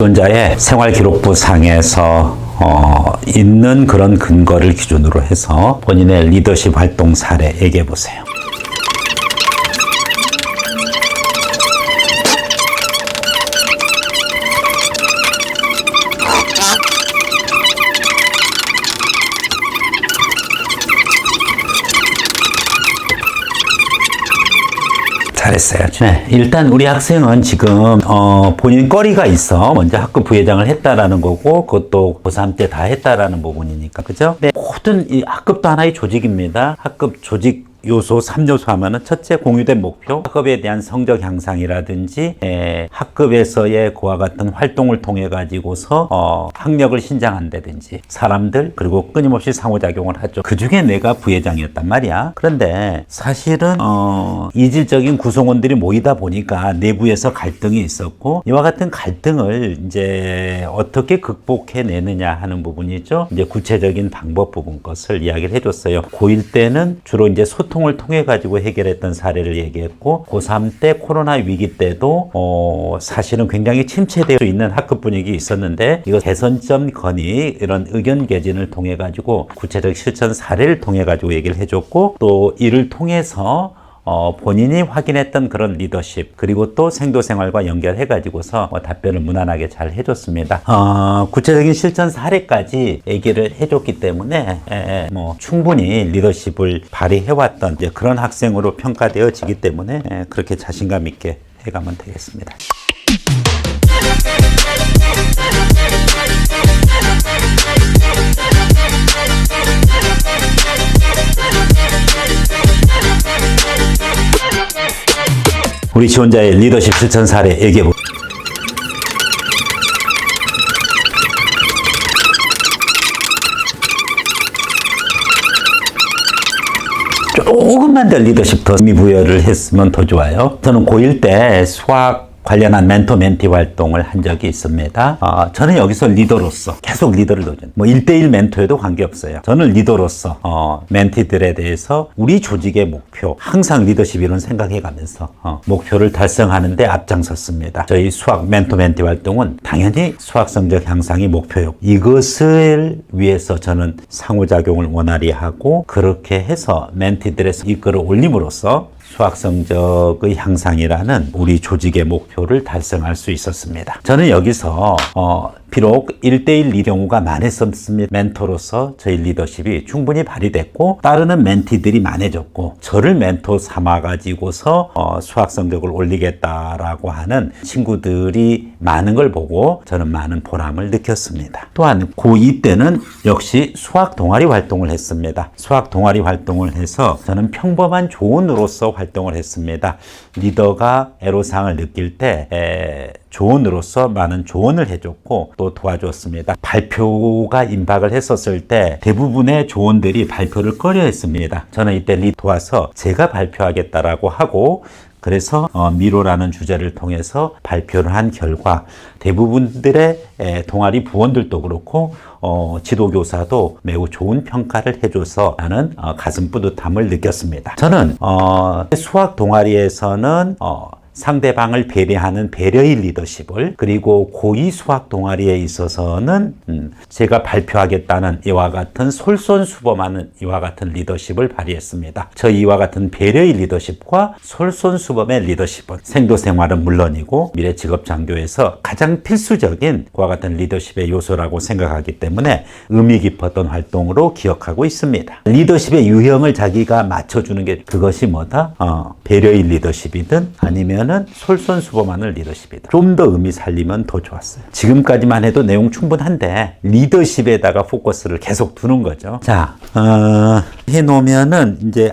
지원자의 생활기록부 상에서 어, 있는 그런 근거를 기준으로 해서 본인의 리더십 활동 사례 얘기해 보세요. 잘했어요. 네, 일단 우리 학생은 지금 어, 본인 거리가 있어 먼저 학급 부회장을 했다라는 거고 그것도 고3 때 다 했다라는 부분이니까 그죠? 네, 모든 이 학급도 하나의 조직입니다. 학급 조직 요소 3요소 하면은 첫째 공유된 목표, 학급에 대한 성적 향상이라든지 에, 학급에서의 그와 같은 활동을 통해 가지고서 어, 학력을 신장한다든지 사람들 그리고 끊임없이 상호작용을 하죠. 그 중에 내가 부회장이었단 말이야. 그런데 사실은 어, 이질적인 구성원들이 모이다 보니까 내부에서 갈등이 있었고 이와 같은 갈등을 이제 어떻게 극복해내느냐 하는 부분이죠. 이제 구체적인 방법 부분 것을 이야기를 해줬어요. 고1 때는 주로 이제 소통 을 통해 가지고 해결했던 사례를 얘기했고 고3 때 코로나 위기 때도 어, 사실은 굉장히 침체되어 있는 학급 분위기 있었는데 이거 개선점 건의 이런 의견 개진을 통해 가지고 구체적 실천 사례를 통해 가지고 얘기를 해줬고 또 이를 통해서 어, 본인이 확인했던 그런 리더십 그리고 또 생도 생활과 연결해 가지고서 뭐 답변을 무난하게 잘 해줬습니다. 어, 구체적인 실천 사례까지 얘기를 해줬기 때문에 에, 에, 뭐 충분히 리더십을 발휘해 왔던 이제 그런 학생으로 평가되어지기 때문에 에, 그렇게 자신감 있게 해가면 되겠습니다. 우리 지원자의 리더십 실천 사례 얘기해 보. 조금만 더 리더십 더 의미 부여를 했으면 더 좋아요. 저는 고1 때 수학 관련한 멘토 멘티 활동을 한 적이 있습니다. 어, 저는 여기서 리더로서 계속 리더를 도전. 뭐 1대1 멘토에도 관계없어요. 저는 리더로서 어, 멘티들에 대해서 우리 조직의 목표, 항상 리더십 이런 생각해 가면서 어, 목표를 달성하는데 앞장섰습니다. 저희 수학 멘토 멘티 활동은 당연히 수학 성적 향상이 목표요. 이것을 위해서 저는 상호작용을 원활히 하고 그렇게 해서 멘티들의 이끌어 올림으로써 수학 성적의 향상이라는 우리 조직의 목표를 달성할 수 있었습니다. 저는 여기서 어, 비록 1대1 리경우가 많았었습니다. 멘토로서 저희 리더십이 충분히 발휘됐고 따르는 멘티들이 많아졌고 저를 멘토 삼아 가지고서 어, 수학 성적을 올리겠다라고 하는 친구들이 많은 걸 보고 저는 많은 보람을 느꼈습니다. 또한 고2 때는 역시 수학 동아리 활동을 했습니다. 수학 동아리 활동을 해서 저는 평범한 조언으로서 활동을 했습니다. 리더가 애로사항을 느낄 때 에, 조언으로서 많은 조언을 해줬고 또 도와줬습니다. 발표가 임박을 했었을 때 대부분의 조언들이 발표를 꺼려 했습니다. 저는 이때 리 도와서 제가 발표하겠다라고 하고 그래서 어, 미로라는 주제를 통해서 발표를 한 결과 대부분들의 에, 동아리 부원들도 그렇고 어, 지도교사도 매우 좋은 평가를 해줘서 나는 어, 가슴 뿌듯함을 느꼈습니다. 저는 어, 수학 동아리에서는 어, 상대방을 배려하는 배려의 리더십을 그리고 고위 수학 동아리에 있어서는 음, 제가 발표하겠다는 이와 같은 솔선수범하는 이와 같은 리더십을 발휘했습니다. 저 이와 같은 배려의 리더십과 솔선수범의 리더십은 생도생활은 물론이고 미래 직업 장교에서 가장 필수적인 그와 같은 리더십의 요소라고 생각하기 때문에 의미 깊었던 활동으로 기억하고 있습니다. 리더십의 유형을 자기가 맞춰주는 게 그것이 뭐다? 어, 배려의 리더십이든 아니면 아니면은 솔선수범하는 리더십이다. 좀 더 의미 살리면 더 좋았어요. 지금까지만 해도 내용 충분한데 리더십에다가 포커스를 계속 두는 거죠. 자, 어, 해놓으면은 이제